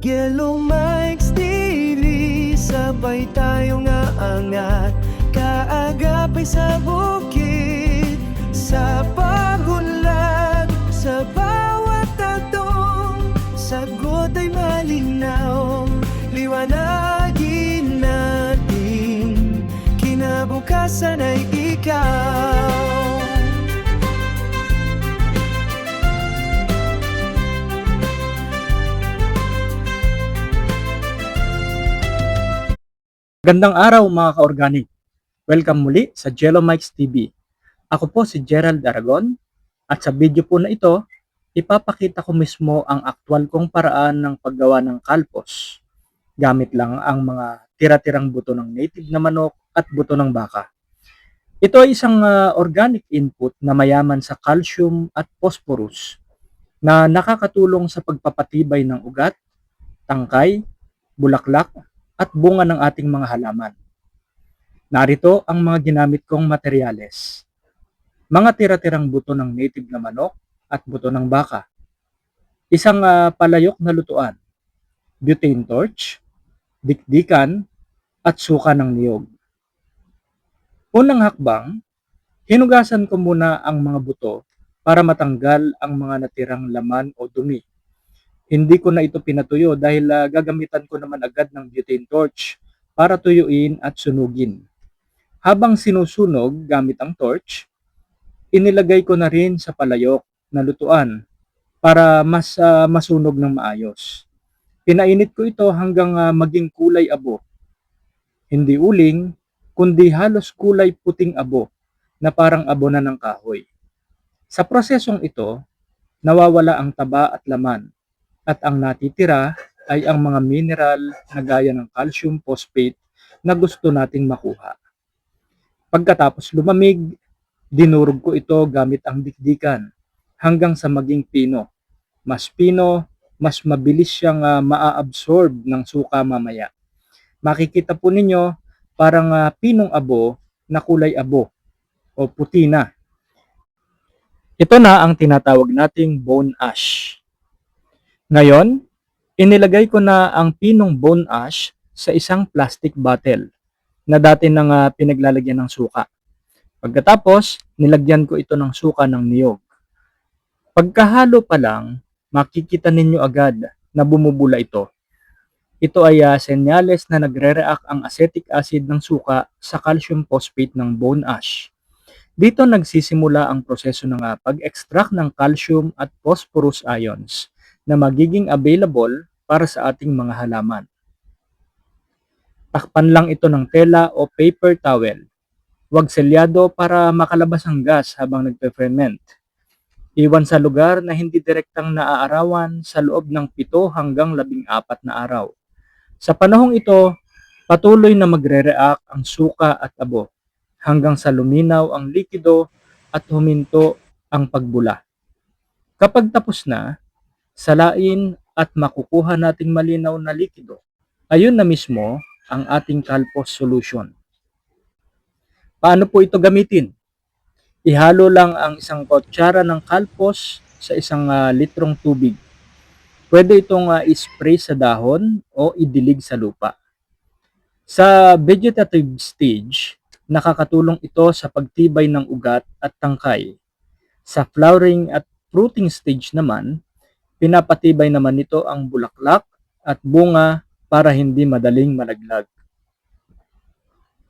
Yellow Mike's TV Sabay tayong aangat. Kaagapay sa bukid Sa pagunlad Sa bawat tatong Sagot ay malinaw. Liwanagin natin Kinabukasan ay ikaw Gandang araw mga ka-organic. Welcome muli sa Jello Mikes TV. Ako po si Gerald Aragon at sa video po na ito, ipapakita ko mismo ang aktwal kong paraan ng paggawa ng kalpos. Gamit lang ang mga tira-tirang buto ng native na manok at buto ng baka. Ito ay isang ah, organic input na mayaman sa calcium at phosphorus na nakakatulong sa pagpapatibay ng ugat, tangkay, bulaklak at bunga ng ating mga halaman. Narito ang mga ginamit kong materyales. Mga tira-tirang buto ng native na manok at buto ng baka. Isang ah, palayok na lutuan. Butane torch, dikdikan, at suka ng niyog. Unang hakbang, hinugasan ko muna ang mga buto para matanggal ang mga natirang laman o dumi. Hindi ko na ito pinatuyo dahil ah, gagamitan ko naman agad ng butane torch para tuyuin at sunugin. Habang sinusunog gamit ang torch, inilagay ko na rin sa palayok na lutuan para mas ah, masunog ng maayos. Pinainit ko ito hanggang ah, maging kulay abo. Hindi uling, kundi halos kulay puting abo na parang abo na ng kahoy. Sa prosesong ito, nawawala ang taba at laman at ang natitira ay ang mga mineral na gaya ng calcium phosphate na gusto nating makuha. Pagkatapos lumamig, dinurog ko ito gamit ang dikdikan hanggang sa maging pino. Mas pino, mas mabilis siyang ah, maa-absorb ng suka mamaya. Makikita po ninyo parang ah, pinong abo na kulay abo o puti na. Ito na ang tinatawag nating bone ash. Ngayon, inilagay ko na ang pinong bone ash sa isang plastic bottle na dati nang ah, pinaglalagyan ng suka. Pagkatapos, nilagyan ko ito ng suka ng niyog. Pagkahalo pa lang, makikita ninyo agad na bumubula ito. Ito ay ah, senyales na nagre-react ang acetic acid ng suka sa calcium phosphate ng bone ash. Dito nagsisimula ang proseso ng ah, pag-extract ng calcium at phosphorus ions na magiging available para sa ating mga halaman. Takpan lang ito ng tela o paper towel. Huwag selyado para makalabas ang gas habang nagpe-ferment. Iwan sa lugar na hindi direktang naaarawan sa loob ng 7 hanggang 14 na araw. Sa panahong ito, patuloy na magre-react ang suka at abo hanggang sa luminaw ang likido at huminto ang pagbula. Kapag tapos na, salain at makukuha nating malinaw na likido. Ayun na mismo ang ating Calpos solution. Paano po ito gamitin? Ihalo lang ang isang kutsara ng Calpos sa isang ah, litrong tubig. Pwede itong ah, i-spray sa dahon o idilig sa lupa. Sa vegetative stage, nakakatulong ito sa pagtibay ng ugat at tangkay. Sa flowering at fruiting stage naman, pinapatibay naman nito ang bulaklak at bunga para hindi madaling malaglag.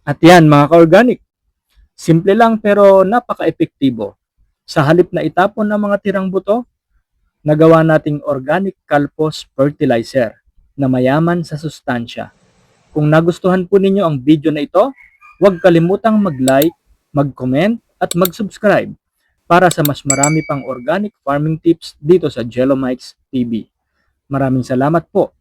At yan mga ka-organic, simple lang pero napaka-epektibo. Sa halip na itapon ng mga tirang buto, nagawa nating organic calpos fertilizer na mayaman sa sustansya. Kung nagustuhan po ninyo ang video na ito, huwag kalimutang mag-like, mag-comment at mag-subscribe para sa mas marami pang organic farming tips dito sa Jello Mikes TV. Maraming salamat po.